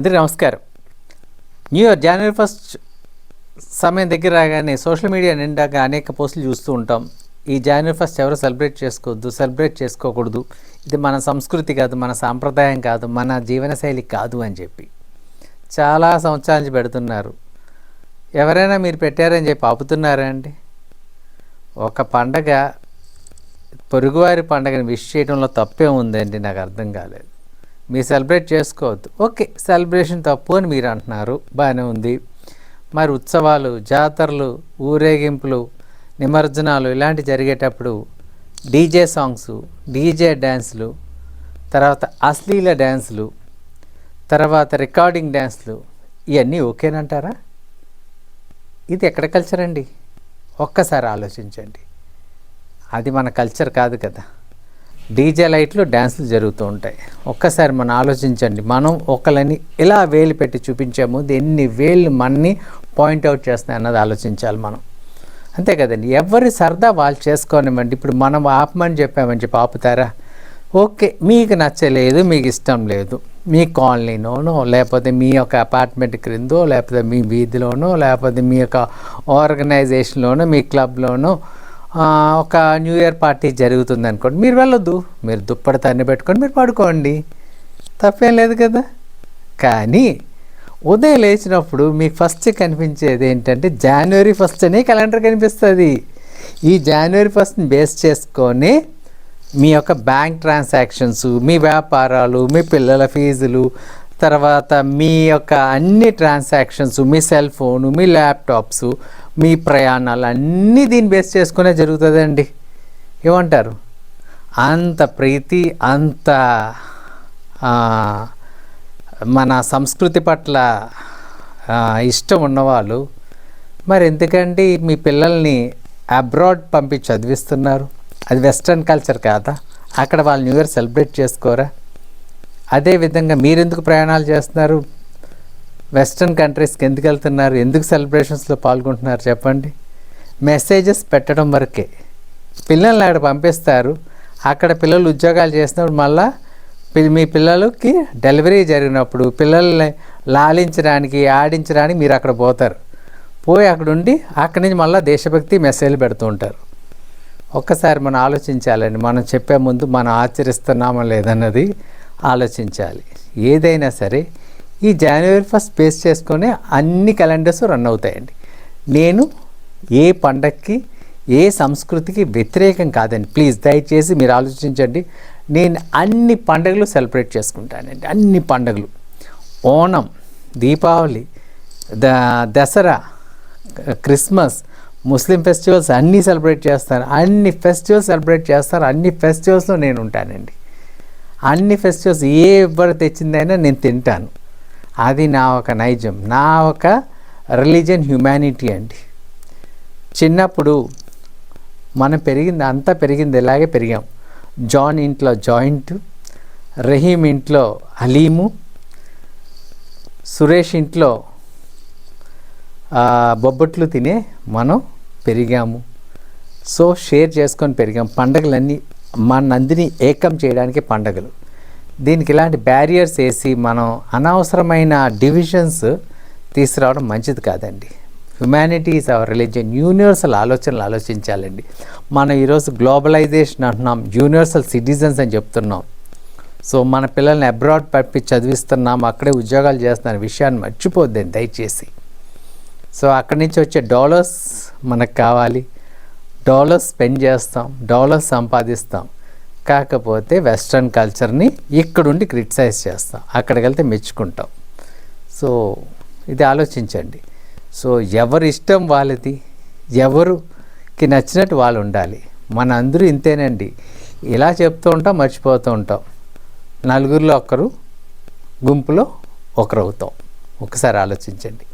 అందరికీ నమస్కారం. New year జనవరి first సమయం దగ్గర రాగానే సోషల్ మీడియా నిండాక అనేక పోస్టులు చూస్తూ ఉంటాం. ఈ జనవరి ఫస్ట్ ఎవరు సెలబ్రేట్ చేసుకోవద్దు సెలబ్రేట్ చేసుకోకూడదు. ఇది మన సంస్కృతి కాదు మన సాంప్రదాయం కాదు మన జీవనశైలి కాదు అని చెప్పి చాలా సంవత్సరాల నుంచి పెడుతున్నారు. ఎవరైనా మీరు పెట్టారని చెప్పి ఆపుతున్నారా అండి? ఒక పండగ పొరుగువారి పండగని విష్ చేయడంలో తప్పే ఉందండి నాకు అర్థం కాలేదు. మీరు సెలబ్రేట్ చేసుకోవద్దు. ఓకే సెలబ్రేషన్ తప్పు అని మీరు అంటున్నారు. బాగానే ఉంది. మరి ఉత్సవాలు జాతరలు ఊరేగింపులు నిమజ్జనాలు ఇలాంటి జరిగేటప్పుడు డీజే సాంగ్స్ డీజే డ్యాన్సులు తర్వాత అశ్లీల డ్యాన్సులు తర్వాత రికార్డింగ్ డ్యాన్సులు ఇవన్నీ ఓకేనంటారా? ఇది ఎక్కడ కల్చర్ అండి? ఒక్కసారి ఆలోచించండి. అది మన కల్చర్ కాదు కదా. డీజే లైట్లు డ్యాన్సులు జరుగుతూ ఉంటాయి. ఒక్కసారి మనం ఆలోచించండి. మనం ఒకళ్ళని ఇలా వేలు పెట్టి చూపించాము ఎన్ని వేళ్ళు మనని పాయింట్అవుట్ చేస్తాయి అన్నది ఆలోచించాలి మనం. అంతే కదండి. ఎవరి సరదా వాళ్ళు చేసుకోనివ్వండి. ఇప్పుడు మనం ఆపమని చెప్పామని చెప్పి ఆపుతారా ఓకే మీకు నచ్చలేదు మీకు ఇష్టం లేదు. మీ కాలనీలోనో లేకపోతే మీ యొక్క అపార్ట్మెంట్ క్రిందో లేకపోతే మీ వీధిలోనో లేకపోతే మీ యొక్క ఆర్గనైజేషన్లోనో మీ క్లబ్లోనో ఒక న్యూ ఇయర్ పార్టీ జరుగుతుంది అనుకోండి. మీరు వెళ్ళొద్దు. మీరు దుప్పటి తన్ని పెట్టుకొని మీరు పడుకోండి. తప్పేం లేదు కదా. కానీ ఉదయం లేచినప్పుడు మీకు ఫస్ట్ కనిపించేది ఏంటంటే జనవరి ఫస్ట్ అనే క్యాలెండర్ కనిపిస్తుంది. ఈ జనవరి ఫస్ట్ని బేస్ చేసుకొని మీ యొక్క బ్యాంక్ ట్రాన్సాక్షన్స్ మీ వ్యాపారాలు మీ పిల్లల ఫీజులు తర్వాత మీ యొక్క అన్ని ట్రాన్సాక్షన్స్ మీ సెల్ ఫోను మీ ల్యాప్టాప్స్ మీ ప్రయాణాలు అన్నీ దీన్ని బేస్ చేసుకునే జరుగుతుందండి. ఏమంటారు? అంత ప్రీతి అంత మన సంస్కృతి పట్ల ఇష్టం ఉన్నవాళ్ళు మరి ఎందుకండి మీ పిల్లల్ని అబ్రాడ్ పంపించి చదివిస్తున్నారు? అది వెస్ట్రన్ కల్చర్ కాదా? అక్కడ వాళ్ళు న్యూ ఇయర్ సెలబ్రేట్ చేసుకోరా? అదేవిధంగా మీరెందుకు ప్రయాణాలు చేస్తున్నారు? వెస్ట్రన్ కంట్రీస్కి ఎందుకు వెళ్తున్నారు. ఎందుకు సెలబ్రేషన్స్లో పాల్గొంటున్నారు చెప్పండి? మెసేజెస్ పెట్టడం వరకే. పిల్లల్ని అక్కడ పంపిస్తారు. అక్కడ పిల్లలు ఉద్యోగాలు చేసినప్పుడు మళ్ళా మీ పిల్లలకి డెలివరీ జరిగినప్పుడు పిల్లల్ని లాలించడానికి ఆడించడానికి మీరు అక్కడ పోతారు. పోయి అక్కడ ఉండి అక్కడి నుంచి మళ్ళీ దేశభక్తి మెసేజ్లు పెడుతూ ఉంటారు. ఒక్కసారి మనం ఆలోచించాలండి. మనం చెప్పే ముందు మనం ఆచరిస్తున్నామా లేదన్నది ఆలోచించాలి. ఏదైనా సరే ఈ జనవరి ఫస్ట్ బేస్ చేసుకొని అన్ని క్యాలెండర్స్ రన్ అవుతాయండి. నేను ఏ పండగకి ఏ సంస్కృతికి వ్యతిరేకం కాదండి. ప్లీజ్ దయచేసి మీరు ఆలోచించండి. నేను అన్ని పండుగలు సెలబ్రేట్ చేసుకుంటానండి. అన్ని పండుగలు. Onam Deepavali the Dasara Christmas Muslim festivals అన్నీ సెలబ్రేట్ చేస్తారు అన్ని ఫెస్టివల్స్ సెలబ్రేట్ చేస్తారు. అన్ని ఫెస్టివల్స్లో నేను ఉంటానండి. అన్ని ఫెస్టివల్స్ ఏ ఎవరు తెచ్చిందైనా నేను తింటాను. అది నా ఒక నైజం. నా ఒక రిలీజియన్ హ్యుమానిటీ అండి. చిన్నప్పుడు మనం పెరిగింది అంతా పెరిగింది ఇలాగే పెరిగాం. జాన్ ఇంట్లో జాయింట్ రహీం ఇంట్లో అలీము సురేష్ ఇంట్లో బొబ్బట్లు తినే మనం పెరిగాము. సో షేర్ చేసుకొని పెరిగాం. పండగలన్నీ మన నందిని ఏకం చేయడానికి పండగలు. దీనికి ఇలాంటి బ్యారియర్స్ వేసి మనం అనవసరమైన డివిజన్స్ తీసుకురావడం మంచిది కాదండి. Humanity is our religion universal ఆలోచనలు ఆలోచించాలండి. మనం ఈరోజు గ్లోబలైజేషన్ అంటున్నాం యూనివర్సల్ సిటిజన్స్ అని చెప్తున్నాం. సో మన పిల్లల్ని అబ్రాడ్ పంపి చదివిస్తున్నాం అక్కడే ఉద్యోగాలు చేస్తున్న విషయాన్ని మర్చిపోద్దండి దయచేసి. సో అక్కడి నుంచి వచ్చే డాలర్స్ మనకు కావాలి. డాలర్స్ స్పెండ్ చేస్తాం డాలర్స్ సంపాదిస్తాం. కాకపోతే వెస్ట్రన్ కల్చర్ని ఇక్కడుండి క్రిటిసైజ్ చేస్తాం. అక్కడికి వెళ్తే మెచ్చుకుంటాం. సో ఇది ఆలోచించండి. సో ఎవరి ఇష్టం వాళ్ళది? ఎవరుకి నచ్చినట్టు వాళ్ళు ఉండాలి? మన అందరూ ఇంతేనండి. ఇలా చెప్తూ ఉంటాం మర్చిపోతూ ఉంటాం. నలుగురిలో ఒకరు గుంపులో ఒకరు అవుతాం ఒకసారి ఆలోచించండి.